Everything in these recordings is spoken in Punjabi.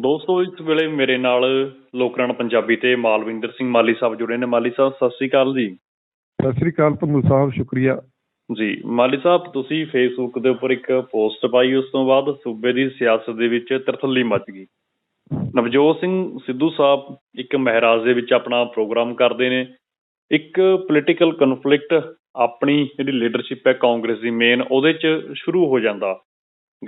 ਦੋਸਤੋ ਇਸ ਵੇਲੇ ਮੇਰੇ ਨਾਲ ਲੋਕਰਾਣ ਪੰਜਾਬੀ ਤੇ ਮਾਲਵਿੰਦਰ ਸਿੰਘ ਮਾਲੀ ਸਾਹਿਬ ਜੁੜੇ ਨੇ। ਮਾਲੀ ਸਾਹਿਬ ਸਤਿ ਸ੍ਰੀ ਅਕਾਲ ਜੀ। ਸਤਿ ਸ੍ਰੀ ਅਕਾਲ ਪੰਨੂ ਸਾਹਿਬ ਸ਼ੁਕਰੀਆ। ਜੀ ਮਾਲੀ ਸਾਹਿਬ ਤੁਸੀਂ ਫੇਸਬੁੱਕ ਦੇ ਉੱਪਰ ਇੱਕ ਪੋਸਟ ਪਾਈ ਉਸ ਤੋਂ ਬਾਅਦ ਸੂਬੇ ਦੀ ਸਿਆਸਤ ਦੇ ਵਿੱਚ ਤਰਥੱਲੀ ਮਚ ਗਈ। ਨਵਜੋਤ ਸਿੰਘ ਸਿੱਧੂ ਸਾਹਿਬ ਇੱਕ ਮਹਾਰਾਜ ਦੇ ਵਿੱਚ ਆਪਣਾ ਪ੍ਰੋਗਰਾਮ ਕਰਦੇ ਨੇ। ਇੱਕ ਪੋਲੀਟੀਕਲ ਕਨਫਲਿਕਟ ਆਪਣੀ ਜਿਹੜੀ ਲੀਡਰਸ਼ਿਪ ਹੈ ਕਾਂਗਰਸ ਦੀ ਮੇਨ ਉਹਦੇ 'ਚ ਸ਼ੁਰੂ ਹੋ ਜਾਂਦਾ।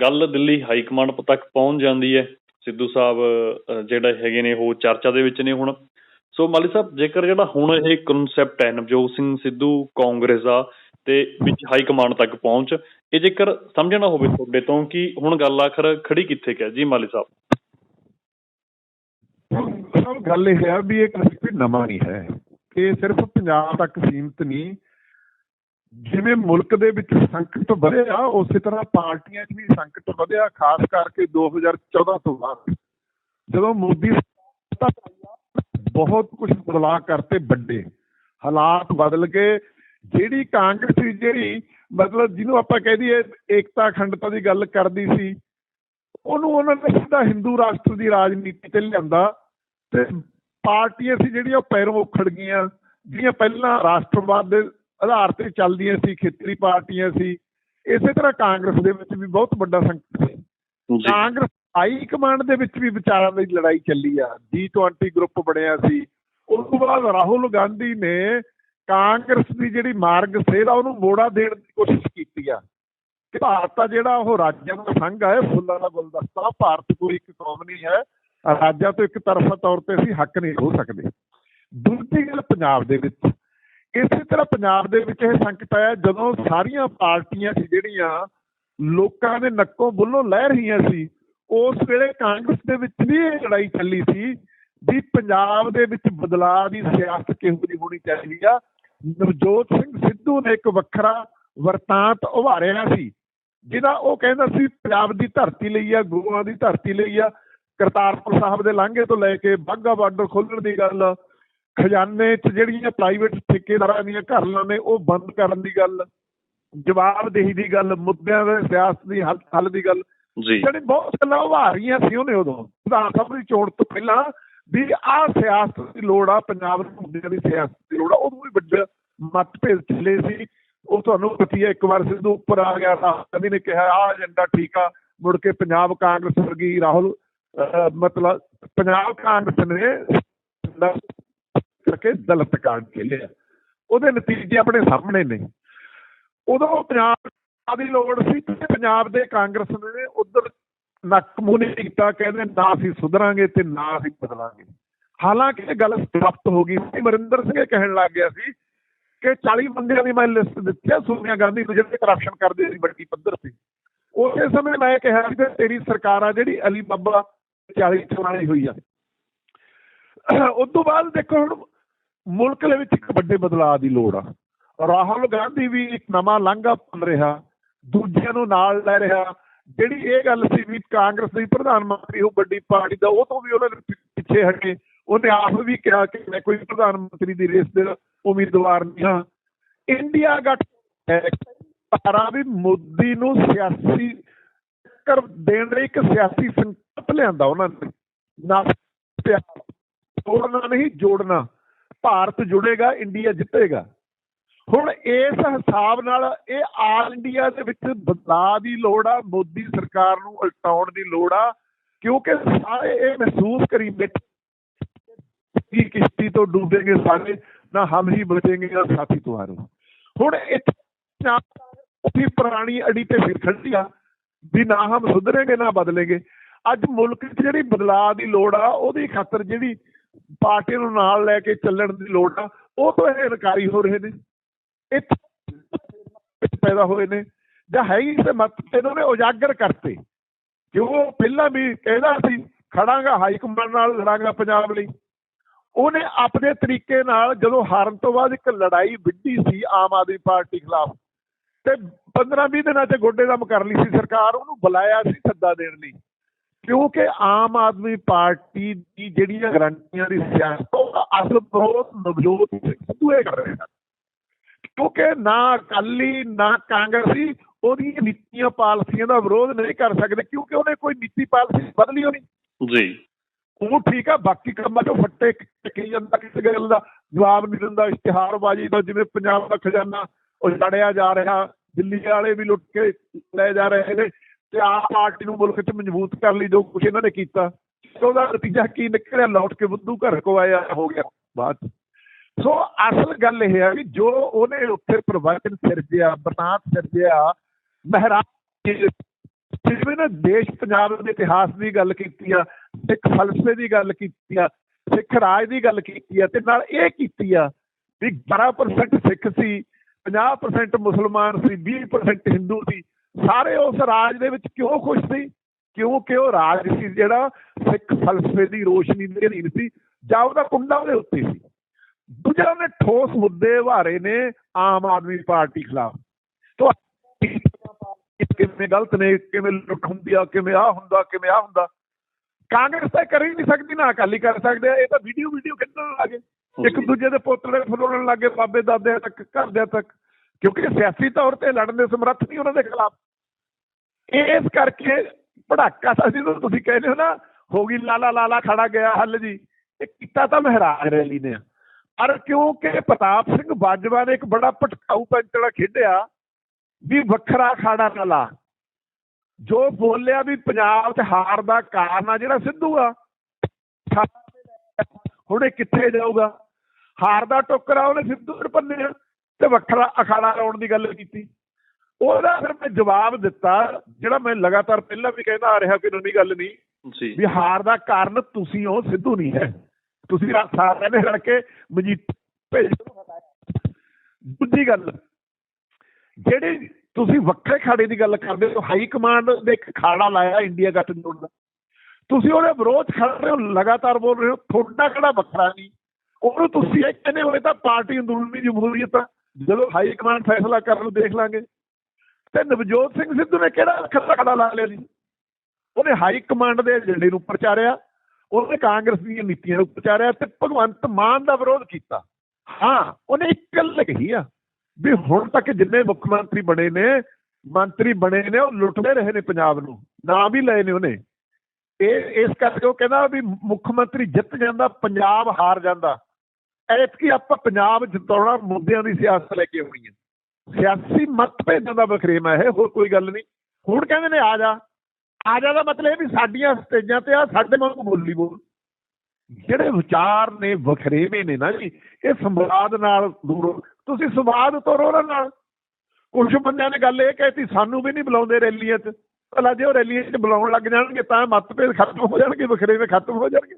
ਗੱਲ ਦਿੱਲੀ ਹਾਈ ਕਮਾਂਡ ਤੱਕ ਪਹੁੰਚ ਜਾਂਦੀ ਹੈ। ਸਿੱਧੂ ਸਾਹਿਬ ਅਹ, ਹੈਗੇ ਨੇ ਉਹ ਚਰਚਾ ਦੇ ਵਿੱਚ ਨੇ ਹੁਣ। ਸੋ ਮਾਲੀ ਸਾਹਿਬ ਜੇਕਰ ਜਿਹੜਾ ਹੁਣ ਇਹ ਕਨਸੈਪਟ ਹੈ ਨਵਜੋਤ ਸਿੰਘ ਸਿੱਧੂ ਕਾਂਗਰਸ ਦਾ ਤੇ ਵਿੱਚ ਹਾਈ ਕਮਾਂਡ ਤੱਕ ਪਹੁੰਚ ਇਹ ਜੇਕਰ ਸਮਝਣਾ ਹੋਵੇ ਤੁਹਾਡੇ ਤੋਂ ਕਿ ਹੁਣ ਗੱਲ ਆਖਰ ਖੜੀ ਕਿੱਥੇ ਕਿ ਜੀ ਮਾਲੀ ਸਾਹਿਬ। ਗੱਲ ਇਹ ਹੈ ਵੀ ਇਹ ਕਨਸੈਪਟ ਨਵਾਂ ਨਹੀਂ ਹੈ। ਇਹ ਸਿਰਫ ਪੰਜਾਬ ਤੱਕ ਸੀਮਿਤ ਨਹੀਂ ਜਿਵੇਂ ਮੁਲਕ ਦੇ ਵਿੱਚ ਸੰਕਟ ਵਧਿਆ, ਉਸੇ ਤਰ੍ਹਾਂ ਪਾਰਟੀਆਂ 'ਚ ਵੀ ਸੰਕਟ ਵਧਿਆ, ਖਾਸ ਕਰਕੇ 2014 ਤੋਂ ਬਾਅਦ। ਜਦੋਂ ਮੋਦੀ ਬਹੁਤ ਕੁਝ ਬਦਲਾਅ ਕਰਤੇ ਵੱਡੇ। ਹਾਲਾਤ ਬਦਲ ਗਏ। ਜਿਹੜੀ ਕਾਂਗਰਸ ਸੀ ਜਿਹੜੀ ਮਤਲਬ ਜਿਹਨੂੰ ਆਪਾਂ ਕਹਿ ਦਈਏ ਏਕਤਾ ਅਖੰਡਤਾ ਦੀ ਗੱਲ ਕਰਦੀ ਸੀ, ਉਹਨੂੰ ਉਹਨਾਂ ਨੇ ਸਿੱਧਾ ਹਿੰਦੂ ਰਾਸ਼ਟਰ ਦੀ ਰਾਜਨੀਤੀ ਤੇ ਲਿਆਂਦਾ ਤੇ ਪਾਰਟੀਆਂ ਸੀ ਜਿਹੜੀਆਂ ਪੈਰੋਂ ਉਖੜ ਗਈਆਂ, ਜਿਹੜੀਆਂ ਪਹਿਲਾਂ ਰਾਸ਼ਟਰਵਾਦ ਦੇ ਆਧਾਰ ਤੇ ਚੱਲਦੀਆਂ ਸੀ ਖੇਤਰੀ ਪਾਰਟੀਆਂ ਸੀ। ਇਸੇ ਤਰ੍ਹਾਂ ਕਾਂਗਰਸ ਦੇ ਵਿੱਚ ਵੀ ਬਹੁਤ ਵੱਡਾ ਸੰਕਟ ਸੀ। ਕਾਂਗਰਸ ਹਾਈ ਕਮਾਂਡ ਦੇ ਵਿੱਚ ਵੀ ਵਿਚਾਰਾਂ ਦੀ ਲੜਾਈ ਚੱਲੀ ਆ। G20 ਗਰੁੱਪ ਬਣਿਆ ਸੀ। ਉਸ ਤੋਂ ਬਾਅਦ ਰਾਹੁਲ ਗਾਂਧੀ ਨੇ ਕਾਂਗਰਸ ਦੀ ਜਿਹੜੀ ਮਾਰਗ ਸੇਧ ਆ ਉਹਨੂੰ ਮੋੜਾ ਦੇਣ ਦੀ ਕੋਸ਼ਿਸ਼ ਕੀਤੀ ਆ। ਕਿ ਭਾਰਤ ਆ ਜਿਹੜਾ ਉਹ ਰਾਜਾਂ ਦਾ ਸੰਘ ਹੈ ਫੁੱਲਾਂ ਦਾ ਗੁਲਦਸਤਾ। ਭਾਰਤ ਕੋਈ ਇੱਕ ਕੌਮ ਨਹੀਂ ਹੈ। ਰਾਜਾਂ ਤੋਂ ਇੱਕ ਤਰਫਾ ਤੌਰ ਤੇ ਅਸੀਂ ਹੱਕ ਨਹੀਂ ਹੋ ਸਕਦੇ। ਦੂਜੀ ਗੱਲ ਪੰਜਾਬ ਦੇ ਵਿੱਚ। ਇਸੇ ਤਰ੍ਹਾਂ ਪੰਜਾਬ ਦੇ ਵਿੱਚ ਇਹ ਸੰਕਟ ਆਇਆ ਜਦੋਂ ਸਾਰੀਆਂ ਪਾਰਟੀਆਂ ਸੀ ਜਿਹੜੀਆਂ ਲੋਕਾਂ ਦੇ ਨੱਕੋਂ ਬੁੱਲੋਂ ਲਹਿ ਰਹੀਆਂ ਸੀ, ਉਸ ਵੇਲੇ ਕਾਂਗਰਸ ਦੇ ਵਿੱਚ ਵੀ ਇਹ ਲੜਾਈ ਚੱਲੀ ਸੀ ਵੀ ਪੰਜਾਬ ਦੇ ਵਿੱਚ ਬਦਲਾਅ ਦੀ ਸਿਆਸਤ ਕਿਹੋ ਜਿਹੀ ਹੋਣੀ ਚਾਹੀਦੀ ਆ। ਨਵਜੋਤ ਸਿੰਘ ਸਿੱਧੂ ਨੇ ਇੱਕ ਵੱਖਰਾ ਵਰਤਾਂਤ ਉਭਾਰਿਆ ਸੀ, ਜਿਹਦਾ ਉਹ ਕਹਿੰਦਾ ਸੀ, ਪੰਜਾਬ ਦੀ ਧਰਤੀ ਲਈ ਆ ਗੁਰੂਆਂ ਦੀ ਧਰਤੀ ਲਈ ਆ, ਕਰਤਾਰਪੁਰ ਸਾਹਿਬ ਦੇ ਲਾਂਘੇ ਤੋਂ ਲੈ ਕੇ ਬਾਘਾ ਬਾਰਡਰ ਖੋਲਣ ਦੀ ਗੱਲ ਖਜ਼ਾਨੇ 'ਚ ਜਿਹੜੀਆਂ ਪ੍ਰਾਈਵੇਟ ਠੇਕੇਦਾਰਾਂ ਦੀਆਂ ਘਰਾਂ ਨੇ ਉਹ ਬੰਦ ਕਰਨ ਦੀ ਗੱਲ ਜਵਾਬਦੇਹੀ ਦੀ ਗੱਲ ਮੁੱਦਿਆਂ ਦੇ ਸਿਆਸਤ ਦੀ ਹੱਲ ਦੀ ਗੱਲ। ਜੀ। ਜਿਹੜੀ ਬਹੁਤ ਗੱਲਾਂ ਉਭਾਰੀਆਂ ਸੀ ਉਹਨੇ ਉਦੋਂ ਵਿਧਾਨ ਸਭਾ ਦੀ ਚੋਣ ਤੋਂ ਪਹਿਲਾਂ ਵੀ ਆਹ ਸਿਆਸਤ ਦੀ ਲੋੜ ਆ ਪੰਜਾਬ ਦੇ ਮੁੱਦਿਆਂ ਦੀ ਸਿਆਸਤ ਦੀ ਲੋੜ ਆ ਉਦੋਂ ਵੀ ਵੱਡਾ ਮਤਭੇਦ ਚੱਲੇ ਸੀ। ਉਹ ਤੁਹਾਨੂੰ ਪਤਾ ਹੀ ਇੱਕ ਵਾਰ ਸਿੱਧੂ ਉੱਪਰ ਆ ਗਿਆ ਤਾਂ ਕਦੀ ਨੇ ਕਿਹਾ ਆਹ ਏਜੰਡਾ ਠੀਕ ਆ ਮੁੜ ਕੇ ਪੰਜਾਬ ਕਾਂਗਰਸ ਵਰਗੀ ਰਾਹੁਲ ਮਤਲਬ ਪੰਜਾਬ ਕਾਂਗਰਸ ਨੇ ਕਰਕੇ ਦਲਿਤ ਕਾਂਡ ਖੇਲਿਆ। ਉਹਦੇ ਨਤੀਜੇ ਆਪਣੇ ਸਾਹਮਣੇ ਨੇ। ਉਦੋਂ ਪੰਜਾਬ ਦੀ ਲੋੜ ਸੀ ਤੇ ਪੰਜਾਬ ਦੇ ਕਾਂਗਰਸ ਨੇ ਉਧਰ ਨੱਕ ਮੂੰਹ ਨਹੀਂ ਕੀਤਾ ਕਹਿੰਦੇ ਨਾ ਅਸੀਂ ਸੁਧਰਾਂਗੇ ਤੇ ਨਾ ਅਸੀਂ ਬਦਲਾਂਗੇ। ਹਾਲਾਂਕਿ ਇਹ ਗੱਲ ਸਮਾਪਤ ਹੋ ਗਈ ਮਰਿੰਦਰ ਸਿੰਘ ਇਹ ਕਹਿਣ ਲੱਗ ਗਿਆ ਸੀ ਕਿ 40 ਬੰਦਿਆਂ ਦੀ ਮੈਂ ਲਿਸਟ ਦਿੱਤੀ ਸੋਨੀਆ ਗਾਂਧੀ ਨੂੰ ਜਿਹੜੇ ਕਰਪਸ਼ਨ ਕਰਦੇ ਸੀ, ਵੱਡੀ ਪੱਧਰ ਤੇ। ਉਸੇ ਸਮੇਂ ਮੈਂ ਕਿਹਾ ਸੀ ਕਿ ਤੇਰੀ ਸਰਕਾਰ ਆ ਜਿਹੜੀ ਅਲੀ ਬਾਬਾ 40 ਚੁਣਾਈ ਹੋਈ ਆ। ਉਸ ਤੋਂ ਬਾਅਦ ਦੇਖੋ ਹੁਣ ਮੁਲਕ ਦੇ ਵਿੱਚ ਇੱਕ ਵੱਡੇ ਬਦਲਾਅ ਦੀ ਲੋੜ ਆ। ਰਾਹੁਲ ਗਾਂਧੀ ਵੀ ਇੱਕ ਨਵਾਂ ਲਾਂਘਾ ਪਨ ਰਿਹਾ, ਦੂਜਿਆਂ ਨੂੰ ਨਾਲ ਲੈ ਰਿਹਾ। ਜਿਹੜੀ ਇਹ ਗੱਲ ਸੀ ਵੀ ਕਾਂਗਰਸ ਦੀ ਪ੍ਰਧਾਨ ਮੰਤਰੀ ਉਹ ਵੱਡੀ ਪਾਰਟੀ ਦਾ, ਉਹ ਤੋਂ ਵੀ ਉਹਨਾਂ ਦੇ ਪਿੱਛੇ ਹਟੇ। ਉਹਨੇ ਆਪ ਵੀ ਕਿਹਾ ਕਿ ਮੈਂ ਕੋਈ ਪ੍ਰਧਾਨ ਮੰਤਰੀ ਦੀ ਰੇਸ ਦੇ ਉਮੀਦਵਾਰ ਨਹੀਂ ਹਾਂ। ਇੰਡੀਆ ਗੱਠ ਸਾਰਾ ਵੀ ਮੋਦੀ ਨੂੰ ਸਿਆਸੀ ਕਰ ਦੇਣ ਲਈ ਇੱਕ ਸਿਆਸੀ ਸੰਕਲਪ ਲਿਆਂਦਾ ਉਹਨਾਂ ਨੇ। ਨਾ ਤੋੜਨਾ ਨਹੀਂ, ਜੋੜਨਾ। ਭਾਰਤ ਜੁੜੇਗਾ ਇੰਡੀਆ ਜਿੱਤੇਗਾ। ਹੁਣ ਇਸ ਹਿਸਾਬ ਨਾਲ ਇਹ ਆਲ ਇੰਡੀਆ ਦੇ ਵਿੱਚ ਬਦਲਾਅ ਦੀ ਲੋੜ ਆ, ਮੋਦੀ ਸਰਕਾਰ ਨੂੰ ਉਲਟਾਉਣ ਦੀ ਲੋੜ ਆ, ਕਿਉਂਕਿ ਸਾਰੇ ਇਹ ਮਹਿਸੂਸ ਕਰੀ ਬੈਠੇ ਕਿਸ਼ਤੀ ਤੋਂ ਡੁੱਬੇਗੇ ਸਾਰੇ, ਨਾ ਹਮ ਹੀ ਬਚेंगे ਨਾ ਸਾਥੀ ਤੁਹਾਰੇ। ਹੁਣ ਇੱਥੇ ਉਹੀ ਪੁਰਾਣੀ ਅੜੀ ਤੇ ਫਿਰ ਖੜਦੀ ਆ, ਵੀ ਨਾ ਹਮ ਸੁਧਰੇਗੇ, ਨਾ ਬਦਲੇਗੇ। ਅੱਜ ਮੁਲਕ 'ਚ ਜਿਹੜੀ ਬਦਲਾਅ ਦੀ ਲੋੜ ਆ, ਉਹਦੀ ਖਾਤਰ ਜਿਹੜੀ ਪਾਰਟੀ ਨੂੰ ਨਾਲ ਲੈ ਕੇ ਚੱਲਣ ਦੀ ਲੋੜ ਆ, ਉਹ ਤੋਂ ਇਹ ਇਨਕਾਰੀ ਹੋ ਰਹੇ ਨੇ। ਇੱਥੇ ਪੈਦਾ ਹੋਏ ਨੇ। ਜਾਂ ਹੈ ਹੀ ਤੇ ਮਤ, ਇਹਨਾਂ ਨੇ ਉਜਾਗਰ ਕਰਤੇ। ਕਿਉਂ ਪਹਿਲਾਂ ਵੀ ਕਹਿੰਦਾ ਸੀ, ਖੜਾਂਗਾ ਹਾਈ ਕਮਾਂਡ ਨਾਲ, ਲੜਾਂਗਾ ਪੰਜਾਬ ਲਈ। ਉਹਨੇ ਆਪਣੇ ਤਰੀਕੇ ਨਾਲ ਜਦੋਂ ਹਾਰਨ ਤੋਂ ਬਾਅਦ ਇੱਕ ਲੜਾਈ ਵਿੱਢੀ ਸੀ ਆਮ ਆਦਮੀ ਪਾਰਟੀ ਖਿਲਾਫ, ਤੇ 15-20 ਦਿਨਾਂ 'ਚ ਗੋਡੇ ਦਮ ਕਰ ਲਈ ਸੀ ਸਰਕਾਰ, ਉਹਨੂੰ ਬੁਲਾਇਆ ਸੀ ਸੱਦਾ ਦੇਣ ਲਈ। ਕਿਉਂਕਿ ਆਮ ਆਦਮੀ ਪਾਰਟੀ ਦੀ ਜਿਹੜੀਆਂ ਗਰੰਟੀਆਂ ਦੀ ਸਿਆਸਤ ਉਹਦਾ ਅਸਲ ਵਿਰੋਧ ਨਵਜੋਤ ਸਿੱਧੂ ਇਹ ਕਰ ਰਹੇ। ਹਨ ਕਿਉਂਕਿ ਨਾ ਅਕਾਲੀ ਨਾ ਕਾਂਗਰਸੀ ਉਹਦੀਆਂ ਨੀਤੀਆਂ ਪਾਲਸੀਆਂ ਦਾ ਵਿਰੋਧ ਨਹੀਂ ਕਰ ਸਕਦੇ ਕਿਉਂਕਿ ਉਹਨੇ ਕੋਈ ਨੀਤੀ ਪਾਲਸੀ ਬਦਲੀ ਹੋਣੀ। ਜੀ। ਉਹ ਠੀਕ ਆ ਬਾਕੀ ਕੰਮਾਂ 'ਚੋਂ ਫੱਟੇ ਟਕੀ ਜਾਂਦਾ ਕਿਸੇ ਗੱਲ ਦਾ ਜਵਾਬ ਨਹੀਂ ਦਿੰਦਾ ਇਸ਼ਤਿਹਾਰਬਾਜ਼ੀ ਦਾ ਜਿਵੇਂ ਪੰਜਾਬ ਦਾ ਖਜ਼ਾਨਾ ਉਹ ਲੜਿਆ ਜਾ ਰਿਹਾ ਦਿੱਲੀ ਵਾਲੇ ਵੀ ਲੁੱਟ ਕੇ ਲੈ ਜਾ ਰਹੇ ਨੇ। ਤੇ ਆਪ ਪਾਰਟੀ ਨੂੰ ਮੁਲਕ 'ਚ ਮਜ਼ਬੂਤ ਕਰਨ ਲਈ ਜੋ ਕੁਝ ਇਹਨਾਂ ਨੇ ਕੀਤਾ ਉਹਦਾ ਨਤੀਜਾ ਕੀ ਨਿਕਲਿਆ? ਲੌਟ ਕੇ ਬੁੱਧੂ ਘਰ ਕੋ ਆਇਆ, ਹੋ ਗਿਆ ਬਾਅਦ ਸੋ ਅਸਲ ਗੱਲ ਇਹ ਹੈ ਵੀ ਜੋ ਉਹਨੇ ਉੱਥੇ ਪ੍ਰਵਚਨ ਸਿਰਜਿਆ, ਬਰਨਾਤ ਸਿਰਜਿਆ, ਮਹਾਰਾਜ ਜਿਵੇਂ ਨਾ ਦੇਸ਼ ਪੰਜਾਬ ਦੇ ਇਤਿਹਾਸ ਦੀ ਗੱਲ ਕੀਤੀ ਆ, ਸਿੱਖ ਫਲਸਫੇ ਦੀ ਗੱਲ ਕੀਤੀ ਆ, ਸਿੱਖ ਰਾਜ ਦੀ ਗੱਲ ਕੀਤੀ ਆ, ਤੇ ਨਾਲ ਇਹ ਕੀਤੀ ਆ ਵੀ 12% ਸਿੱਖ ਸੀ 50% ਮੁਸਲਮਾਨ ਸੀ 20% ਹਿੰਦੂ ਸੀ ਸਾਰੇ ਉਸ ਰਾਜ ਦੇ ਵਿੱਚ ਕਿਉਂ ਖੁਸ਼ ਸੀ? ਕਿਉਂਕਿ ਉਹ ਰਾਜ ਸੀ ਜਿਹੜਾ ਸਿੱਖ ਫਲਸਫੇ ਦੀ ਰੋਸ਼ਨੀ ਦੇ ਅਧੀਨ ਸੀ ਜਾਂ ਉਹਦਾ ਕੁੰਡਾ ਉਹਦੇ ਉੱਤੇ ਸੀ? ਦੂਜਾ ਉਹਨੇ ਠੋਸ ਮੁੱਦੇ ਉਭਾਰੇ ਨੇ ਆਮ ਆਦਮੀ ਪਾਰਟੀ ਖਿਲਾਫ। ਤੋਂ ਕਿਵੇਂ ਗਲਤ ਨੇ ਕਿਵੇਂ ਲੁੱਟ ਹੁੰਦੀ ਆ ਕਿਵੇਂ ਆ ਹੁੰਦਾ ਕਿਵੇਂ ਆ ਹੁੰਦਾ। ਕਾਂਗਰਸ ਤਾਂ ਕਰ ਹੀ ਨਹੀਂ ਸਕਦੀ ਨਾ ਅਕਾਲੀ ਕਰ ਸਕਦੇ ਇਹ ਤਾਂ ਵੀਡੀਓ ਵੀਡੀਓ ਖੇਡਣ ਲੱਗੇ ਇੱਕ ਦੂਜੇ ਦੇ ਪੋਤੜੇ ਫਲੋੜਨ ਲੱਗੇ ਬਾਬੇ ਦਾਦੇ ਤੱਕ ਘਰਦਿਆਂ ਤੱਕ। ਕਿਉਂਕਿ ਸਿਆਸੀ ਤੌਰ ਤੇ ਲੜਨ ਦੇ ਸਮਰੱਥ ਨਹੀਂ ਉਹਨਾਂ ਦੇ ਖਿਲਾਫ। ਇਸ ਕਰਕੇ ਭੜਾਕਾ ਤਾਂ ਜਿਹਨੂੰ ਤੁਸੀਂ ਕਹਿੰਦੇ ਹੋ ਨਾ, ਹੋ ਗਈ ਲਾਲਾ ਲਾਲਾ ਖੜਾ ਗਿਆ ਹੱਲ ਜੀ। ਇਹ ਕੀਤਾ ਤਾਂ ਮਹਿਰਾਜ ਰੈਲੀ ਨੇ ਪਰ ਕਿਉਂਕਿ ਪ੍ਰਤਾਪ ਸਿੰਘ ਬਾਜਵਾ ਨੇ ਇੱਕ ਬੜਾ ਭਟਕਾਊ ਪੈਂਚੜਾ ਖੇਡਿਆ, ਵੀ ਵੱਖਰਾ ਖਾੜਾ ਨਾ ਲਾ। ਜੋ ਬੋਲਿਆ ਵੀ ਪੰਜਾਬ 'ਚ ਹਾਰ ਦਾ ਕਾਰਨ ਆ ਜਿਹੜਾ ਸਿੱਧੂ ਆ, ਹੁਣ ਇਹ ਕਿੱਥੇ ਜਾਊਗਾ? ਹਾਰ ਦਾ ਟੋਕਰਾ ਉਹਨੇ ਸਿੱਧੂ ਨੂੰ ਭੰਨਿਆ। ਤੇ ਵੱਖਰਾ ਅਖਾੜਾ ਲਾਉਣ ਦੀ ਗੱਲ ਕੀਤੀ। ਉਹਦਾ ਫਿਰ ਮੈਂ ਜਵਾਬ ਦਿੱਤਾ ਜਿਹੜਾ ਮੈਂ ਲਗਾਤਾਰ ਪਹਿਲਾਂ ਵੀ ਕਹਿੰਦਾ ਆ ਰਿਹਾ ਕਿ ਨਵੀਂ ਗੱਲ ਨਹੀਂ ਜੀ। ਵੀ ਹਾਰ ਦਾ ਕਾਰਨ ਤੁਸੀਂ ਹੋ ਸਿੱਧੂ ਨਹੀਂ ਹੈ। ਤੁਸੀਂ ਸਾਰਿਆਂ ਨੇ ਰਲ ਕੇ ਮਜੀਠ ਭੇਜ ਦੂਜੀ ਗੱਲ ਜਿਹੜੀ ਤੁਸੀਂ ਵੱਖਰੇ ਖਾੜੇ ਦੀ ਗੱਲ ਕਰਦੇ ਹੋ ਹਾਈ ਕਮਾਂਡ ਇੱਕ ਖਾੜਾ ਲਾਇਆ ਇੰਡੀਆ ਗੱਠਜੋੜ ਦਾ ਤੁਸੀਂ ਉਹਦੇ ਵਿਰੋਧ ਖੜ ਰਹੇ ਹੋ ਲਗਾਤਾਰ ਬੋਲ ਰਹੇ ਹੋ ਤੁਹਾਡਾ ਕਿਹੜਾ ਵੱਖਰਾ ਨਹੀਂ? ਉਹਨੂੰ ਤੁਸੀਂ ਇਹ ਕਹਿੰਦੇ ਹੋਏ ਤਾਂ ਪਾਰਟੀ ਅੰਦਰੂਨੀ ਜਮਹੂਰੀਅਤ ਜਦੋਂ ਹਾਈ ਕਮਾਂਡ ਫੈਸਲਾ ਕਰਨ ਨੂੰ ਦੇਖ ਲਾਂਗੇ, ਤੇ ਨਵਜੋਤ ਸਿੰਘ ਸਿੱਧੂ ਨੇ ਕਿਹੜਾ ਵੱਖਰਾ ਲਾ ਲਿਆ ਜੀ ਉਹਨੇ ਹਾਈ ਕਮਾਂਡ ਦੇ ਏਜੰਡੇ ਨੂੰ ਪ੍ਰਚਾਰਿਆ ਉਹਨੇ ਕਾਂਗਰਸ ਦੀਆਂ ਨੀਤੀਆਂ ਨੂੰ ਪ੍ਰਚਾਰਿਆ ਤੇ ਭਗਵੰਤ ਮਾਨ ਦਾ ਵਿਰੋਧ ਕੀਤਾ। ਹਾਂ, ਉਹਨੇ ਇੱਕ ਗੱਲ ਕਹੀ ਆ ਵੀ ਹੁਣ ਤੱਕ ਜਿੰਨੇ ਮੁੱਖ ਮੰਤਰੀ ਬਣੇ ਨੇ, ਮੰਤਰੀ ਬਣੇ ਨੇ, ਉਹ ਲੁੱਟਦੇ ਰਹੇ ਨੇ ਪੰਜਾਬ ਨੂੰ, ਨਾਂ ਵੀ ਲਏ ਨੇ ਉਹਨੇ। ਇਹ, ਇਸ ਕਰਕੇ ਉਹ ਕਹਿੰਦਾ ਵੀ ਮੁੱਖ ਮੰਤਰੀ ਜਿੱਤ ਜਾਂਦਾ, ਪੰਜਾਬ ਹਾਰ ਜਾਂਦਾ। ਐਤਕੀ ਆਪਾਂ ਪੰਜਾਬ ਜਿਤਾਉਣਾ ਮੁੱਦਿਆਂ ਦੀ ਸਿਆਸਤ ਲੈ ਕੇ ਆਉਣੀ ਹੈ। ਸਿਆਸੀ ਮਤਭੇਦਾਂ ਦਾ ਵਖਰੇਵਾ ਹੈ ਹੋਰ ਕੋਈ ਗੱਲ ਨਹੀਂ। ਹੁਣ ਕਹਿੰਦੇ ਨੇ ਆ ਜਾ। ਆ ਜਾ ਦਾ ਮਤਲਬ ਇਹ ਵੀ ਸਾਡੀਆਂ ਸਟੇਜਾਂ ਤੇ ਆ, ਸਾਡੇ ਵਾਂਗ ਬੋਲੀ ਬੋਲ। ਜਿਹੜੇ ਵਿਚਾਰ ਨੇ ਵਖਰੇਵੇਂ ਨੇ ਨਾ ਜੀ, ਇਹ ਸੰਵਾਦ ਨਾਲ ਦੂਰ ਤੁਸੀਂ ਸੰਵਾਦ ਤੋਰੋ ਉਹਨਾਂ ਨਾਲ। ਕੁਝ ਬੰਦਿਆਂ ਨੇ ਗੱਲ ਇਹ ਕਹਿਤੀ, ਸਾਨੂੰ ਵੀ ਨਹੀਂ ਬੁਲਾਉਂਦੇ ਰੈਲੀਆਂ 'ਚ। ਭਲਾ ਜੇ ਉਹ ਰੈਲੀਆਂ 'ਚ ਬੁਲਾਉਣ ਲੱਗ ਜਾਣਗੇ ਤਾਂ ਮਤਭੇਦ ਖਤਮ ਹੋ ਜਾਣਗੇ ਵਖਰੇਵੇਂ ਖਤਮ ਹੋ ਜਾਣਗੇ।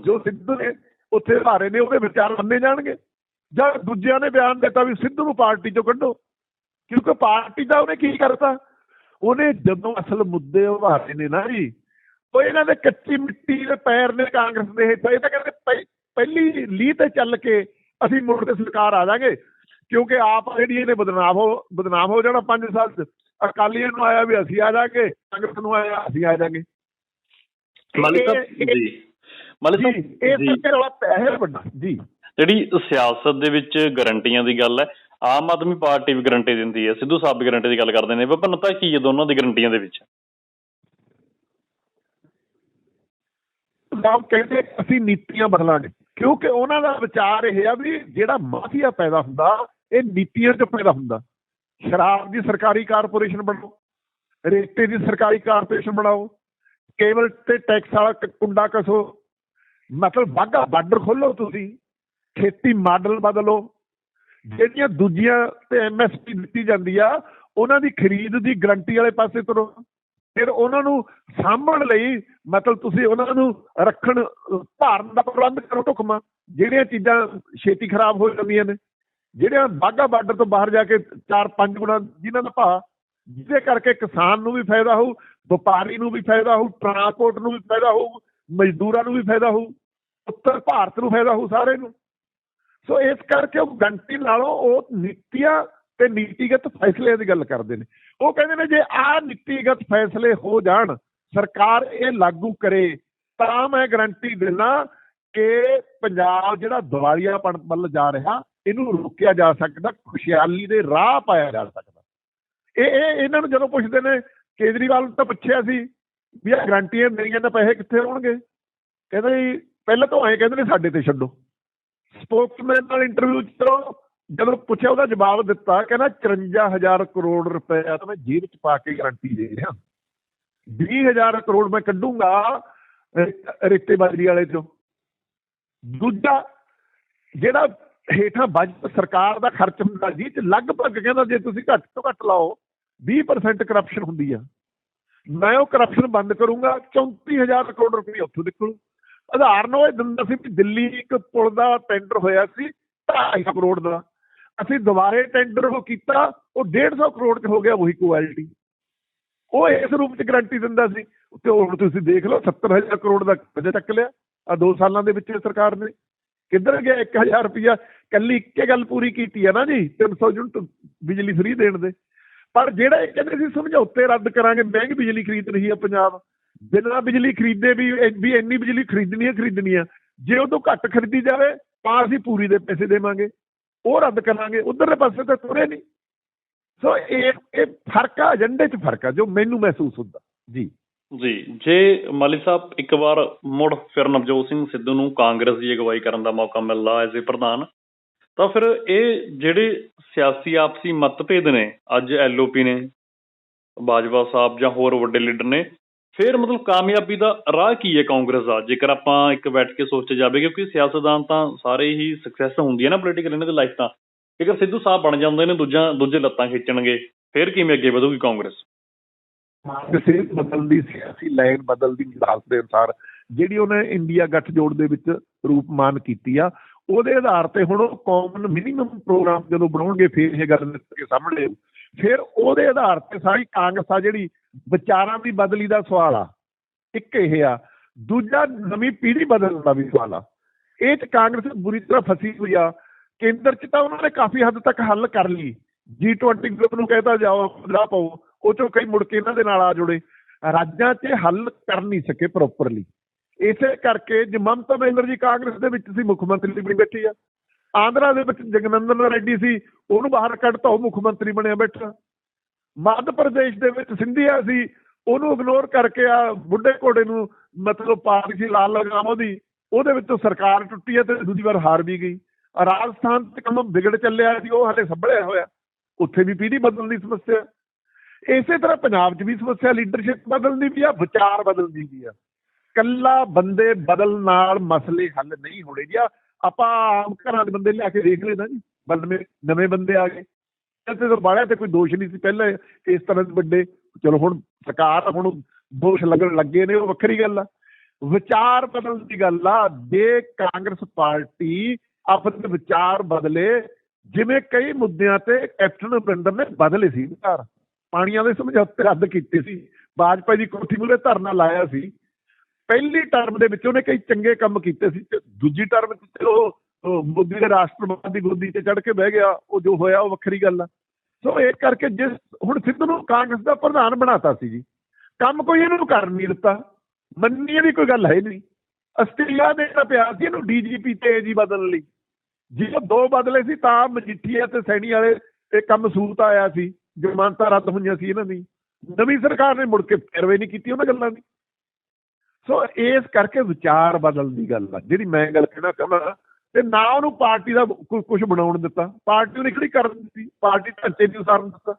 ਜੋ ਸਿੱਧੂ ਨੇ ਉੱਥੇ ਭਾਰੇ ਨੇ, ਉਹਦੇ ਵਿਚਾਰ ਮੰਨੇ ਜਾਣਗੇ। ਜਾਂ ਦੂਜਿਆਂ ਨੇ ਬਿਆਨ ਦਿੱਤਾ ਵੀ ਸਿੱਧੂ ਨੂੰ ਪਾਰਟੀ 'ਚੋਂ ਕੱਢੋ। ਕਿਉਂਕਿ ਪਾਰਟੀ ਦਾ ਉਹਨੇ ਕੀ ਕਰਤਾ? ਉਹਨੇ ਜਦੋਂ ਅਸਲ ਮੁੱਦੇ ਉਭਾਰੇ ਨੇ ਨਾ ਜੀ, ਉਹ ਇਹਨਾਂ ਦੇ ਕੱਚੀ ਮਿੱਟੀ ਦੇ ਪੈਰ ਨੇ ਕਾਂਗਰਸ ਦੇ ਇਹ ਤਾਂ ਕਹਿੰਦੇ ਪਹਿ- ਪਹਿਲੀ ਲੀਹ ਤੇ ਚੱਲ ਕੇ ਅਸੀਂ ਮੁੜ ਕੇ ਸਰਕਾਰ ਆ ਜਾਾਂਗੇ। ਕਿਉਂਕਿ ਆਪ ਜਿਹੜੀ ਇਹਨੇ ਬਦਨਾਮ ਹੋ ਬਦਨਾਮ ਹੋ ਜਾਣਾ 5 ਸਾਲ ਚ। ਅਕਾਲੀਆਂ ਨੂੰ ਆਇਆ ਵੀ ਅਸੀਂ ਆ ਜਾਾਂਗੇ, ਕਾਂਗਰਸ ਨੂੰ ਆਇਆ, ਅਸੀਂ ਆ ਜਾਾਂਗੇ। ਮਾਲੀ ਜੀ ਮਾਲੀ ਜੀ ਇਹ ਸਰਕਾਰ ਵਾਲਾ ਪੈਸੇ ਵੱਡਾ। ਜੀ। ਜਿਹੜੀ ਸਿਆਸਤ ਦੇ ਵਿੱਚ ਗਰੰਟੀਆਂ ਦੀ ਗੱਲ ਹੈ ਆਮ ਆਦਮੀ ਪਾਰਟੀ ਵੀ ਗਰੰਟੀ ਦਿੰਦੀ ਹੈ ਸਿੱਧੂ ਸਾਹਿਬ ਵੀ ਗਰੰਟੀ ਦੀ ਗੱਲ ਕਰਦੇ ਨੇ ਵਿਭਿੰਨਤਾ ਕੀ ਹੈ ਦੋਨਾਂ ਦੀ ਗਰੰਟੀਆਂ ਦੇ ਵਿੱਚ? ਲੋਕ ਕਹਿੰਦੇ ਅਸੀਂ ਨੀਤੀਆਂ ਬਦਲਾਂਗੇ ਕਿਉਂਕਿ ਉਹਨਾਂ ਦਾ ਵਿਚਾਰ ਇਹ ਆ ਵੀ ਜਿਹੜਾ ਮਾਫੀਆ ਪੈਦਾ ਹੁੰਦਾ ਇਹ ਨੀਤੀਆਂ 'ਚ ਪੈਦਾ ਹੁੰਦਾ। ਸ਼ਰਾਬ ਦੀ ਸਰਕਾਰੀ ਕਾਰਪੋਰੇਸ਼ਨ ਬਣਾਓ ਰੇਤੇ ਦੀ ਸਰਕਾਰੀ ਕਾਰਪੋਰੇਸ਼ਨ ਬਣਾਓ ਕੇਬਲ ਤੇ ਟੈਕਸ ਵਾਲਾ ਕੁੰਡਾ ਕਸੋ ਮਤਲਬ ਵਾਧਾ ਬਾਰਡਰ ਖੋਲੋ ਤੁਸੀਂ। ਖੇਤੀ ਮਾਡਲ ਬਦਲੋ। ਜਿਹੜੀਆਂ ਦੂਜੀਆਂ ਤੇ ਐਮਐਸਪੀ ਦਿੱਤੀ ਜਾਂਦੀ ਆ ਉਹਨਾਂ ਦੀ ਖਰੀਦ ਦੀ ਗਰੰਟੀ ਵਾਲੇ ਪਾਸੇ ਤੁਰੋ। ਫਿਰ ਉਹਨਾਂ ਨੂੰ ਸਾਂਭਣ ਲਈ ਮਤਲਬ ਤੁਸੀਂ ਉਹਨਾਂ ਨੂੰ ਰੱਖਣ ਅਹ, ਧਾਰਨ ਦਾ ਪ੍ਰਬੰਧ ਕਰੋ ਢੁਕਮਾ ਜਿਹੜੀਆਂ ਚੀਜ਼ਾਂ ਛੇਤੀ ਖਰਾਬ ਹੋ ਜਾਂਦੀਆਂ ਨੇ ਜਿਹੜੀਆਂ ਬਾਗਾ ਬਾਰਡਰ ਤੋਂ ਬਾਹਰ ਜਾ ਕੇ 4-5 ਗੁਣਾ ਜਿਨ੍ਹਾਂ ਦਾ ਭਾਅ ਜਿਹਦੇ ਕਰਕੇ ਕਿਸਾਨ ਨੂੰ ਵੀ ਫਾਇਦਾ ਹੋਊ ਵਪਾਰੀ ਨੂੰ ਵੀ ਫਾਇਦਾ ਹੋਊ ਟਰਾਂਸਪੋਰਟ ਨੂੰ ਵੀ ਫਾਇਦਾ ਹੋਊ ਮਜ਼ਦੂਰਾਂ ਨੂੰ ਵੀ ਫਾਇਦਾ ਹੋਊ। ਉੱਤਰ ਭਾਰਤ ਨੂੰ ਫਾਇਦਾ ਹੋ ਸਾਰੇ ਨੂੰ। ਸੋ ਇਸ ਕਰਕੇ ਉਹ ਗਰੰਟੀ ਨਾਲੋਂ ਉਹ ਨੀਤੀਆਂ ਤੇ ਨੀਤੀਗਤ ਫੈਸਲੇ ਦੀ ਗੱਲ ਕਰਦੇ ਨੇ। ਉਹ ਕਹਿੰਦੇ ਨੇ ਜੇ ਆਹ ਨੀਤੀਗਤ ਫੈਸਲੇ ਹੋ ਜਾਣ, ਸਰਕਾਰ ਇਹ ਲਾਗੂ ਕਰੇ, ਤਾਂ ਮੈਂ ਗਰੰਟੀ ਦਿੰਦਾ ਕਿ ਪੰਜਾਬ ਜਿਹੜਾ ਦਿਵਾਲੀਆਪਣ ਵੱਲ ਜਾ ਰਿਹਾ, ਇਹਨੂੰ ਰੋਕਿਆ ਜਾ ਸਕਦਾ, ਖੁਸ਼ਹਾਲੀ ਦੇ ਰਾਹ ਪਾਇਆ ਜਾ ਸਕਦਾ। ਇਹ ਇਹ, ਇਹਨਾਂ ਨੂੰ ਜਦੋਂ ਪੁੱਛਦੇ ਨੇ, ਕੇਜਰੀਵਾਲ ਨੂੰ ਤਾਂ ਪੁੱਛਿਆ ਸੀ ਵੀ ਇਹ ਗਰੰਟੀਆਂ ਮੇਰੀਆਂ ਤਾਂ ਪੈਸੇ ਕਿੱਥੇ ਹੋਣਗੇ? ਕਹਿੰਦਾ ਜੀ ਪਹਿਲਾਂ ਤਾਂ ਐਂ ਕਹਿੰਦੇ ਨੇ ਸਾਡੇ ਤੇ ਛੱਡੋ। ਸਪੋਕਸਮੈਨ ਨਾਲ ਇੰਟਰਵਿਊ ਚਲੋ ਜਦੋਂ ਪੁੱਛਿਆ ਉਹਦਾ ਜਵਾਬ ਦਿੱਤਾ, ਕਹਿੰਦਾ 54000 ਕਰੋੜ ਰੁਪਏ ਤਾਂ ਮੈਂ ਜੇਬ 'ਚ ਪਾ ਕੇ ਗਾਰੰਟੀ ਦੇ ਰਿਹਾ। 20000 ਕਰੋੜ ਮੈਂ ਕੱਢੂੰਗਾ ਰੇ- ਬਾਜਰੀ ਵਾਲੇ ਚੋਂ। ਦੂਜਾ, ਜਿਹੜਾ ਹੇਠਾਂ ਬਜਟ ਸਰਕਾਰ ਦਾ ਖਰਚ ਹੁੰਦਾ ਜੀ ਚ ਲਗਭਗ ਕਹਿੰਦਾ ਜੇ ਤੁਸੀਂ ਘੱਟ ਤੋਂ ਘੱਟ ਲਾਓ 20% ਕਰਪਸ਼ਨ ਹੁੰਦੀ ਆ। ਮੈਂ ਉਹ ਕਰਪਸ਼ਨ ਬੰਦ ਕਰੂੰਗਾ 34000 ਕਰੋੜ ਰੁਪਏ ਉੱਥੋਂ ਨਿਕਲੂ। ਉਦਾਹਰਨ ਉਹ ਇਹ ਦਿੰਦਾ ਸੀ ਵੀ ਦਿੱਲੀ ਇੱਕ ਪੁਲ ਦਾ ਟੈਂਡਰ ਹੋਇਆ ਸੀ 250 ਕਰੋੜ ਦਾ। ਅਸੀਂ ਦੁਬਾਰੇ ਟੈਂਡਰ ਉਹ ਕੀਤਾ, ਉਹ 150 ਕਰੋੜ ਚ ਹੋ ਗਿਆ ਉਹੀ ਕੁਆਲਿਟੀ ਉਹ ਇਸ ਰੂਪ ਚ ਗਾਰੰਟੀ ਦਿੰਦਾ ਸੀ। ਤੇ ਹੁਣ ਤੁਸੀਂ ਦੇਖ ਲਓ 70000 ਕਰੋੜ ਦਾ ਕਰਜ਼ਾ ਚੱਕ ਲਿਆ। ਆ 2 ਸਾਲਾਂ ਦੇ ਵਿੱਚ ਸਰਕਾਰ ਨੇ। ਕਿੱਧਰ ਗਿਆ 1000 ਰੁਪਇਆ? ਕੱਲੀ ਇੱਕੇ ਗੱਲ ਪੂਰੀ ਕੀਤੀ ਹੈ ਨਾ ਜੀ 300 ਯੂਨਿਟ ਬਿਜਲੀ ਫ੍ਰੀ ਦੇਣ ਦੇ। ਪਰ ਜਿਹੜਾ ਇਹ ਕਹਿੰਦੇ ਸੀ ਸਮਝੌਤੇ ਰੱਦ ਕਰਾਂਗੇ, ਮਹਿੰਗੀ ਬਿਜਲੀ ਖਰੀਦ ਰਹੀ ਹੈ ਪੰਜਾਬ। ਬਿਨਾਂ ਬਿਜਲੀ ਖਰੀਦੇ ਵੀ ਵੀ ਇੰਨੀ ਬਿਜਲੀ ਖਰੀਦਣੀ ਹੈ, ਖਰੀਦਣੀ ਆ ਜੇ ਉਹ ਤੋਂ ਘੱਟ ਖਰੀਦੀ ਜਾਵੇ, ਤਾਂ ਅਸੀਂ ਪੂਰੀ ਦੇ ਪੈਸੇ ਦੇਵਾਂਗੇ। ਉਹ ਰੱਦ ਕਰਾਂਗੇ, ਉਧਰਲੇ ਪਾਸੇ ਤਾਂ ਤੁਰੇ ਨਹੀਂ। ਸੋ ਇਹ ਇਹ ਫ਼ਰਕ ਆ, ਏਜੰਡੇ 'ਚ ਫ਼ਰਕ ਆ, ਜੋ ਮੈਨੂੰ ਮਹਿਸੂਸ ਹੁੰਦਾ। ਜੀ। ਜੀ, ਜੇ ਮਾਲੀ ਸਾਹਿਬ ਇੱਕ ਵਾਰ ਮੁੜ ਫਿਰ ਨਵਜੋਤ ਸਿੰਘ ਸਿੱਧੂ ਨੂੰ ਕਾਂਗਰਸ ਦੀ ਅਗਵਾਈ ਕਰਨ ਦਾ ਮੌਕਾ ਮਿਲਦਾ ਐਜ਼ ਏ ਪ੍ਰਧਾਨ, ਤਾਂ ਫਿਰ ਇਹ ਜਿਹੜੇ ਸਿਆਸੀ ਆਪਸੀ ਮਤਭੇਦ ਨੇ, ਅੱਜ ਐਲਓਪੀ ਨੇ, ਬਾਜਵਾ ਸਾਹਿਬ ਜਾਂ ਹੋਰ ਵੱਡੇ ਲੀਡਰ ਨੇ ਫਿਰ ਮਤਲਬ ਕਾਮਯਾਬੀ ਦਾ ਰਾਹ ਕੀ ਹੈ ਕਾਂਗਰਸ ਦਾ? ਜੇਕਰ ਆਪਾਂ ਇੱਕ ਬੈਠ ਕੇ ਸੋਚੇ ਜਾਵੇ, ਕਿਉਂਕਿ ਸਿਆਸਤਦਾਨ ਤਾਂ ਸਾਰੇ ਹੀ ਸਕਸੈਸ ਹੁੰਦੀ ਹੈ ਨਾ ਪੋਲੀਟੀਕਲ ਇਹਨਾਂ ਦੀ ਲਾਈਫ ਤਾਂ। ਜੇਕਰ ਸਿੱਧੂ ਸਾਹਿਬ ਬਣ ਜਾਂਦੇ ਨੇ, ਦੂਜਾ, ਦੂਜੇ ਲੱਤਾਂ ਖਿੱਚਣਗੇ, ਫਿਰ ਕਿਵੇਂ ਅੱਗੇ ਵਧੂਗੀ ਕਾਂਗਰਸ? ਕਿਸੇ ਬਦਲਦੀ, ਸਿਆਸੀ ਲਾਈਨ ਬਦਲਦੀ ਮਿਸਾਲ ਦੇ ਅਨੁਸਾਰ, ਜਿਹੜੀ ਉਹਨੇ ਇੰਡੀਆ ਗੱਠਜੋੜ ਦੇ ਵਿੱਚ ਰੂਪਮਾਨ ਕੀਤੀ ਆ, ਉਹਦੇ ਆਧਾਰ ਤੇ ਹੁਣ ਉਹ ਕਾਮਨ ਮਿਨੀਮਮ ਪ੍ਰੋਗਰਾਮ ਜਦੋਂ ਬਣਾਉਣਗੇ, ਫਿਰ ਇਹ ਗੱਲ ਨਿਕਲ ਸਾਹਮਣੇ ਫਿਰ ਉਹਦੇ ਆਧਾਰ ਤੇ ਸਾਰੀ ਕਾਂਗਰਸ ਆ ਜਿਹੜੀ ਵਿਚਾਰਾਂ ਦੀ ਬਦਲੀ ਦਾ ਸਵਾਲ ਆ। ਇੱਕ ਇਹ ਆ, ਦੂਜਾ ਨਵੀਂ ਪੀੜ੍ਹੀ ਬਦਲਣ ਦਾ ਵੀ ਸਵਾਲ ਆ। ਇਹ ਚ ਕਾਂਗਰਸ ਬੁਰੀ ਤਰ੍ਹਾਂ ਫਸੀ ਹੋਈ ਆ। ਕੇਂਦਰ ਚ ਤਾਂ ਉਹਨਾਂ ਨੇ ਕਾਫੀ ਹੱਦ ਤੱਕ ਹੱਲ ਕਰ ਲਈ। G20 ਗਰੁੱਪ ਨੂੰ ਕਹਿੰਦਾ ਜਾਓ ਬਦਲਾ ਪਾਓ, ਉਹ ਚੋਂ ਕਈ ਮੁੜ ਕੇ ਇਹਨਾਂ ਦੇ ਨਾਲ ਆ ਜੁੜੇ। ਰਾਜਾਂ 'ਚ ਹੱਲ ਕਰ ਨਹੀਂ ਸਕੇ ਪ੍ਰੋਪਰਲੀ ਇਸੇ ਕਰਕੇ ਜੇ ਮਮਤਾ ਬੈਨਰਜੀ ਕਾਂਗਰਸ ਦੇ ਵਿੱਚ ਸੀ, ਮੁੱਖ ਮੰਤਰੀ ਬਣੀ ਬੈਠੀ ਆ। ਆਂਧਰਾ ਦੇ ਵਿੱਚ ਜਗਨੰਦਨ ਰੈਡੀ ਸੀ, ਉਹਨੂੰ ਬਾਹਰ ਕੱਢਤਾ ਉਹ ਮੁੱਖ ਮੰਤਰੀ ਬਣਿਆ ਬੈਠਾ। ਮੱਧ ਪ੍ਰਦੇਸ਼ ਦੇ ਵਿੱਚ ਸਿੰਧੀਆ ਸੀ, ਉਹਨੂੰ ਇਗਨੋਰ ਕਰਕੇ ਆ ਬੁੱਢੇ ਘੋੜੇ ਨੂੰ ਮਤਲਬ ਪਾਰਟੀ ਸੀ ਲਾਲ ਲਗਾਮ ਉਹਦੀ, ਉਹਦੇ ਵਿੱਚੋਂ ਸਰਕਾਰ ਟੁੱਟੀ ਹੈ ਤੇ ਦੂਜੀ ਵਾਰ ਹਾਰ ਵੀ ਗਈ। ਰਾਜਸਥਾਨ ਤੇ ਕੰਮ ਵਿਗੜ ਚੱਲਿਆ ਸੀ, ਉਹ ਹਲੇ ਸੰਭਲਿਆ ਹੋਇਆ। ਉੱਥੇ ਵੀ ਪੀੜੀ ਬਦਲਣ ਦੀ ਸਮੱਸਿਆ। ਇਸੇ ਤਰ੍ਹਾਂ ਪੰਜਾਬ 'ਚ ਵੀ ਸਮੱਸਿਆ ਲੀਡਰਸ਼ਿਪ ਬਦਲਦੀ ਵੀ ਆ, ਵਿਚਾਰ ਬਦਲਦੀ ਵੀ ਆ। ਕੱਲਾ ਬੰਦੇ ਬਦਲ ਨਾਲ ਮਸਲੇ ਹੱਲ ਨਹੀਂ ਹੋਣੇ ਜੀ। ਆਪਾਂ ਆਮ ਘਰਾਂ ਦੇ ਬੰਦੇ ਲਿਆ ਕੇ ਦੇਖ ਲੈਣਾ ਜੀ। ਬਦਲਵੇਂ ਨਵੇਂ ਬੰਦੇ ਆ ਗਏ। ਤੇ ਤਾਂ ਤੇ ਕੋਈ ਦੋਸ਼ ਨਹੀਂ ਸੀ ਪਹਿਲਾਂ ਇਸ ਤਰ੍ਹਾਂ ਦੇ ਵੱਡੇ। ਚਲੋ ਹੁਣ ਸਰਕਾਰ ਹੁਣ ਦੋਸ਼ ਲੱਗਣ ਲੱਗੇ ਨੇ, ਉਹ ਵੱਖਰੀ ਗੱਲ ਆ। ਵਿਚਾਰ ਬਦਲਣ ਦੀ ਗੱਲ ਆ, ਜੇ ਕਾਂਗਰਸ ਪਾਰਟੀ ਆਪਣੇ ਵਿਚਾਰ ਬਦਲੇ, ਜਿਵੇਂ ਕਈ ਮੁੱਦਿਆਂ ਤੇ ਕੈਪਟਨ ਅਮਰਿੰਦਰ ਨੇ ਬਦਲੇ ਸੀ ਵਿਚਾਰ। ਪਾਣੀਆਂ ਦੇ ਸਮਝੌਤੇ ਰੱਦ ਕੀਤੇ ਸੀ ਵਾਜਪਾਈ ਦੀ ਕੋਠੀ ਮੂਹਰੇ ਧਰਨਾ ਲਾਇਆ ਸੀ। ਪਹਿਲੀ ਟਰਮ ਦੇ ਵਿੱਚ ਉਹਨੇ ਕਈ ਚੰਗੇ ਕੰਮ ਕੀਤੇ ਸੀ ਦੂਜੀ ਟਰਮ ਚ ਉਹ ਮੋਦੀ ਦੇ ਰਾਸ਼ਟਰਵਾਦ ਦੀ ਗੋਦੀ ਤੇ ਚੜ ਕੇ ਬਹਿ ਗਿਆ, ਉਹ ਜੋ ਹੋਇਆ ਉਹ ਵੱਖਰੀ ਗੱਲ ਆ। ਸੋ ਇਹ ਕਰਕੇ ਜਿਸ ਹੁਣ ਸਿੱਧੂ ਨੂੰ ਕਾਂਗਰਸ ਦਾ ਪ੍ਰਧਾਨ ਬਣਾਤਾ ਸੀ ਜੀ, ਕੰਮ ਕੋਈ ਇਹਨੂੰ ਕਰ ਨਹੀਂ ਦਿੱਤਾ ਮੰਨੀ ਇਹਦੀ ਕੋਈ ਗੱਲ ਹੈ ਨਹੀਂ। ਆਸਟ੍ਰੇਲੀਆ ਦੇ ਤਾਂ ਪਿਆ ਸੀ ਇਹਨੂੰ ਡੀਜੀਪੀ ਤੇ ਜੀ ਬਦਲਣ ਲਈ ਜਦੋਂ ਦੋ ਬਦਲੇ ਸੀ ਤਾਂ ਮਜੀਠੀਆ ਤੇ ਸੈਣੀ ਵਾਲੇ ਇਹ ਕੰਮ ਸੂਤ ਆਇਆ ਸੀ, ਜ਼ਮਾਨਤਾਂ ਰੱਦ ਹੋਈਆਂ ਸੀ ਇਹਨਾਂ ਦੀ। ਨਵੀਂ ਸਰਕਾਰ ਨੇ ਮੁੜ ਕੇ ਪੈਰਵੇ ਨਹੀਂ ਕੀਤੀ ਉਹਨਾਂ ਗੱਲਾਂ ਦੀ। ਸੋ ਇਸ ਕਰਕੇ ਵਿਚਾਰ ਬਦਲਣ ਦੀ ਗੱਲ ਆ। ਜਿਹੜੀ ਮੈਂ ਗੱਲ ਕਹਿਣਾ ਚਾਹੁੰਦਾ ਤੇ ਨਾ ਉਹਨੂੰ ਪਾਰਟੀ ਦਾ ਕੁਝ ਬਣਾਉਣ ਦਿੱਤਾ। ਪਾਰਟੀ ਨੂੰ ਨਿਕੜੀ ਕਰਨ ਦਿੱਤੀ। ਪਾਰਟੀ ਢਾਂਚੇ ਦੀ ਉਸਾਰਨ ਦਿੱਤਾ।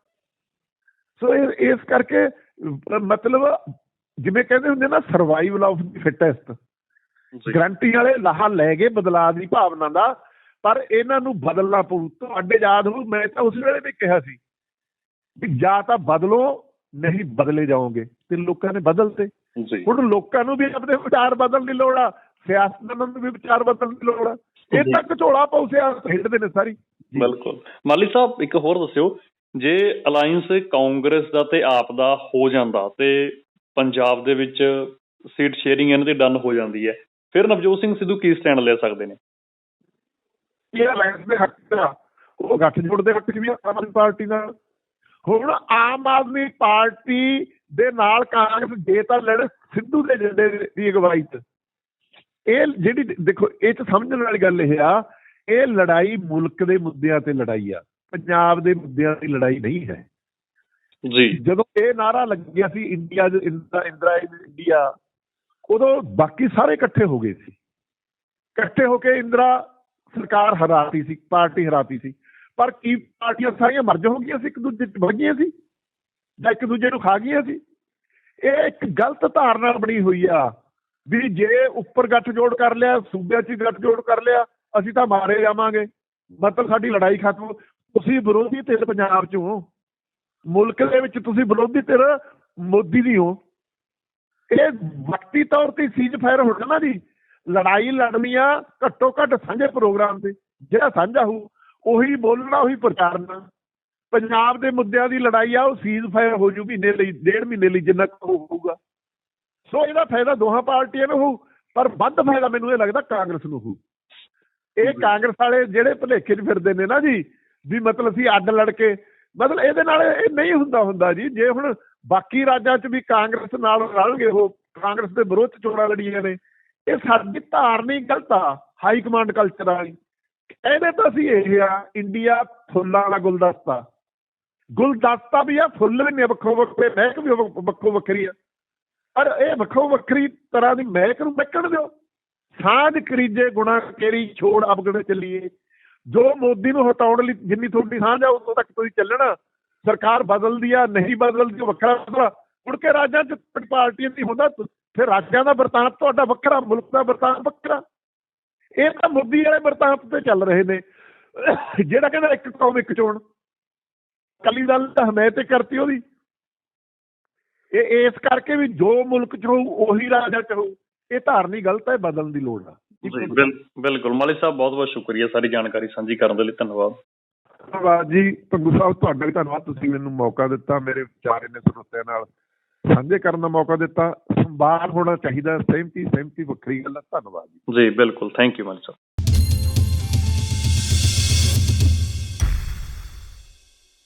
ਸੋ ਇਸ ਕਰਕੇ ਮਤਲਬ ਜਿਵੇਂ ਕਹਿੰਦੇ ਹੁੰਦੇ ਨਾ survival of the fittest guarantee ਵਾਲੇ ਲਾਹਾ ਲੈ ਗਏ ਬਦਲਾਅ ਦੀ ਭਾਵਨਾ ਦਾ ਪਰ ਇਹਨਾਂ ਨੂੰ ਬਦਲਣਾ ਪਊ। ਤੁਹਾਡੇ ਯਾਦ ਹੋਊ ਮੈਂ ਤਾਂ ਉਸ ਵੇਲੇ ਵੀ ਕਿਹਾ ਸੀ ਵੀ ਜਾਂ ਤਾਂ ਬਦਲੋ ਨਹੀਂ ਬਦਲੇ ਜਾਓਗੇ। ਤੇ ਲੋਕਾਂ ਨੇ ਬਦਲਤੇ। ਹੁਣ ਲੋਕਾਂ ਨੂੰ ਵੀ ਆਪਣੇ ਵਿਚਾਰ ਬਦਲਣ ਦੀ ਲੋੜ ਆ। ਸਿਆਸਤਦਾਨਾਂ ਨੂੰ ਵੀ ਵਿਚਾਰ ਬਦਲਣ ਦੀ ਲੋੜ ਆ। ਇਹ ਝੋਲਾ ਪਾਉ ਸਿਆਸਤ ਖੇਡਦੇ ਨੇ ਸਾਰੀ। ਬਿਲਕੁਲ। ਮਾਲੀ ਸਾਹਿਬ ਇੱਕ ਹੋਰ ਦੱਸਿਓ ਜੇ ਅਲਾਈਅੰਸ ਕਾਂਗਰਸ ਦਾ ਤੇ ਆਪ ਦਾ ਹੋ ਜਾਂਦਾ ਤੇ ਪੰਜਾਬ ਦੇ ਵਿੱਚ ਸੀਟ ਸ਼ੇਅਰਿੰਗ ਇਹਨਾਂ ਦੀ ਡਨ ਹੋ ਜਾਂਦੀ ਹੈ ਫਿਰ ਨਵਜੋਤ ਸਿੰਘ ਸਿੱਧੂ ਕੀ ਸਟੈਂਡ ਲੈ ਸਕਦੇ ਨੇ? ਇਹ ਅਲਾਈਅੰਸ ਦੇ ਹੱਕ ਆ। ਉਹ ਗੱਠਜੋੜ ਦੇ ਹੱਕ ਵੀ ਆਮ ਆਦਮੀ ਪਾਰਟੀ ਨਾਲ। ਹੁਣ ਆਮ ਆਦਮੀ ਪਾਰਟੀ ਦੇ ਨਾਲ ਕਾਂਗਰਸ ਜੇ ਤਾਂ ਲੜ ਸਿੱਧੂ ਦੇ ਏਜੰਡੇ ਦੀ ਅਗਵਾਈ 'ਚ। ਇਹ ਜਿਹੜੀ ਦੇਖੋ ਇਹ 'ਚ ਸਮਝਣ ਵਾਲੀ ਗੱਲ ਇਹ ਆ ਇਹ ਲੜਾਈ ਮੁਲਕ ਦੇ ਮੁੱਦਿਆਂ ਤੇ ਲੜਾਈ ਆ ਪੰਜਾਬ ਦੇ ਮੁੱਦਿਆਂ ਦੀ ਲੜਾਈ ਨਹੀਂ ਹੈ। ਜੀ। ਜਦੋਂ ਇਹ ਨਾਰਾ ਲੱਗਿਆ ਸੀ ਇੰਡੀਆ ਇੰਦਰਾ ਇੰਦਰਾ ਇੰਡੀਆ ਉਦੋਂ ਬਾਕੀ ਸਾਰੇ ਇਕੱਠੇ ਹੋ ਗਏ ਸੀ। ਇਕੱਠੇ ਹੋ ਕੇ ਇੰਦਰਾ ਸਰਕਾਰ ਹਰਾਤੀ ਸੀ ਪਾਰਟੀ ਹਰਾਤੀ ਸੀ। ਪਰ ਕੀ ਪਾਰਟੀਆਂ ਸਾਰੀਆਂ ਮਰਜ ਹੋ ਗਈਆਂ ਸੀ ਇੱਕ ਦੂਜੇ ਚ ਵੜ ਗਈਆਂ ਸੀ ਜਾਂ ਇੱਕ ਦੂਜੇ ਨੂੰ ਖਾ ਗਈਆਂ ਸੀ? ਇਹ ਇੱਕ ਗਲਤ ਧਾਰਨਾ ਬਣੀ ਹੋਈ ਆ। ਵੀ ਜੇ ਉੱਪਰ ਗੱਠਜੋੜ ਕਰ ਲਿਆ ਸੂਬਿਆਂ 'ਚ ਹੀ ਗੱਠਜੋੜ ਕਰ ਲਿਆ, ਅਸੀਂ ਤਾਂ ਮਾਰੇ ਜਾਵਾਂਗੇ। ਮਤਲਬ ਸਾਡੀ ਲੜਾਈ ਖਤਮ। ਤੁਸੀਂ ਵਿਰੋਧੀ ਧਿਰ ਪੰਜਾਬ 'ਚ ਹੋ। ਮੁਲਕ ਦੇ ਵਿੱਚ ਤੁਸੀਂ ਵਿਰੋਧੀ ਧਿਰ ਮੋਦੀ ਦੀ ਹੋ। ਇਹ ਵਕਤੀ ਤੌਰ ਤੇ ਸੀਜ਼ ਫਾਇਰ ਹੋਣਾ ਨਾ ਜੀ। ਲੜਾਈ ਲੜਨੀ ਆ ਘੱਟੋ ਘੱਟ ਸਾਂਝੇ ਪ੍ਰੋਗਰਾਮ ਤੇ। ਜਿਹੜਾ ਸਾਂਝਾ ਹੋ ਉਹੀ ਬੋਲਣਾ, ਉਹੀ ਪ੍ਰਚਾਰਨਾ ਪੰਜਾਬ ਦੇ ਮੁੱਦਿਆਂ ਦੀ ਲੜਾਈ ਆ, ਉਹ ਸੀਜ਼ ਫਾਇਰ ਹੋ ਜੂ ਮਹੀਨੇ ਲਈ, ਡੇਢ ਮਹੀਨੇ ਲਈ ਜਿੰਨਾ ਕੁ ਹੋਊਗਾ। ਸੋ ਇਹਦਾ ਫਾਇਦਾ ਦੋਹਾਂ ਪਾਰਟੀਆਂ ਨੂੰ ਹੋਊ ਪਰ ਵੱਧ ਫਾਇਦਾ ਮੈਨੂੰ ਇਹ ਲੱਗਦਾ ਕਾਂਗਰਸ ਨੂੰ ਹੋਊ। ਇਹ ਕਾਂਗਰਸ ਵਾਲੇ ਜਿਹੜੇ ਭਲੇਖੇ 'ਚ ਫਿਰਦੇ ਨੇ ਨਾ ਜੀ ਵੀ ਮਤਲਬ ਅਸੀਂ ਅੱਡ ਲੜ ਕੇ ਮਤਲਬ ਇਹਦੇ ਨਾਲ ਇਹ ਨਹੀਂ ਹੁੰਦਾ ਹੁੰਦਾ ਜੀ ਜੇ ਹੁਣ ਬਾਕੀ ਰਾਜਾਂ 'ਚ ਵੀ ਕਾਂਗਰਸ ਨਾਲ ਰਲਣਗੇ ਉਹ ਕਾਂਗਰਸ ਦੇ ਵਿਰੋਧ 'ਚ ਚੋਣਾਂ ਲੜੀਆਂ ਨੇ ਇਹ ਸਾਡੀ ਧਾਰਨੀ ਗਲਤ ਆ ਹਾਈ ਕਮਾਂਡ ਕਲਚਰ ਵਾਲੀ। ਇਹਦੇ ਤਾਂ ਅਸੀਂ ਇਹ ਆ ਇੰਡੀਆ ਫੁੱਲਾਂ ਵਾਲਾ ਗੁਲਦਸਤਾ। ਗੁਲਦਸਤਾ ਵੀ ਆ ਫੁੱਲ ਵੀ ਨੇ ਵੱਖੋ ਵੱਖਰੇ ਮਹਿਕ ਵੀ ਵੱਖੋ ਵੱਖਰੀ ਆ। ਪਰ ਇਹ ਵੱਖੋ ਵੱਖਰੀ ਤਰ੍ਹਾਂ ਦੀ ਮਹਿਕ ਨੂੰ ਮੱਕਣ ਦਿਓ। ਸਾਂਝ ਕਰੀਜੇ ਗੁਣਾ ਕੇਰੀ ਛੋੜ ਅਬਗੜ ਚੱਲੀਏ। ਜੋ ਮੋਦੀ ਨੂੰ ਹਟਾਉਣ ਲਈ ਜਿੰਨੀ ਤੁਹਾਡੀ ਸਾਂਝ ਆ, ਉਦੋਂ ਤੱਕ ਤੁਸੀਂ ਚੱਲਣਾ। ਸਰਕਾਰ ਬਦਲਦੀ ਆ, ਨਹੀਂ ਬਦਲਦੀ, ਉਹ ਵੱਖਰਾ ਮੁੜ ਕੇ ਰਾਜਾਂ 'ਚ ਪਾਰਟੀਆਂ ਦੀ ਹੁੰਦਾ, ਫਿਰ ਰਾਜਾਂ ਦਾ ਵਰਤਾਂਤ ਤੁਹਾਡਾ ਵੱਖਰਾ, ਮੁਲਕ ਦਾ ਵਰਤਾਂਤ ਵੱਖਰਾ। ਇਹ ਤਾਂ ਮੋਦੀ ਵਾਲੇ ਵਰਤਾਂਤ ਤੇ ਚੱਲ ਰਹੇ ਨੇ। ਜਿਹੜਾ ਕਹਿੰਦਾ ਇੱਕ ਕੌਮ, ਇੱਕ ਚੋਣ। ਅਕਾਲੀ ਦਲ ਤਾਂ ਹਮਾਇਤ ਹੀ ਕਰਤੀ ਉਹਦੀ। ਇਹ ਇਸ ਕਰਕੇ ਵੀ ਜੋ ਮੁਲਕ 'ਚ ਹੋਊ ਉਹੀ ਰਾਜਾਂ 'ਚ ਹੋਊ। ਇਹ ਧਾਰਨੀ ਗਲਤ ਹੈ ਬਦਲਣ ਦੀ ਲੋੜ ਆ। ਬਿਲ- ਬਿਲਕੁਲ। ਮਾਲੀ ਸਾਹਿਬ ਬਹੁਤ ਬਹੁਤ ਸ਼ੁਕਰੀਆ। ਸਾਰੀ ਜਾਣਕਾਰੀ ਸਾਂਝੀ ਕਰਨ ਦੇ ਲਈ ਧੰਨਵਾਦ। ਧੰਨਵਾਦ ਜੀ। ਪੰਗੂ ਸਾਹਿਬ ਤੁਹਾਡਾ ਵੀ ਧੰਨਵਾਦ। ਤੁਸੀਂ ਮੈਨੂੰ ਮੌਕਾ ਦਿੱਤਾ ਮੇਰੇ ਵਿਚਾਰੇ ਨੇ ਸਰੋਤਿਆਂ ਨਾਲ ਸਾਂਝੇ ਕਰਨ ਦਾ ਮੌਕਾ ਦਿੱਤਾ। ਸੰਵਾਦ ਹੋਣਾ ਚਾਹੀਦਾ। ਸਹਿਮਤੀ ਸਹਿਮਤੀ ਵੱਖਰੀ ਗੱਲ ਹੈ ਧੰਨਵਾਦ ਜੀ। ਜੀ ਬਿਲਕੁਲ। ਥੈਂਕ ਯੂ ਮਾਲੀ ਸਾਹਿਬ।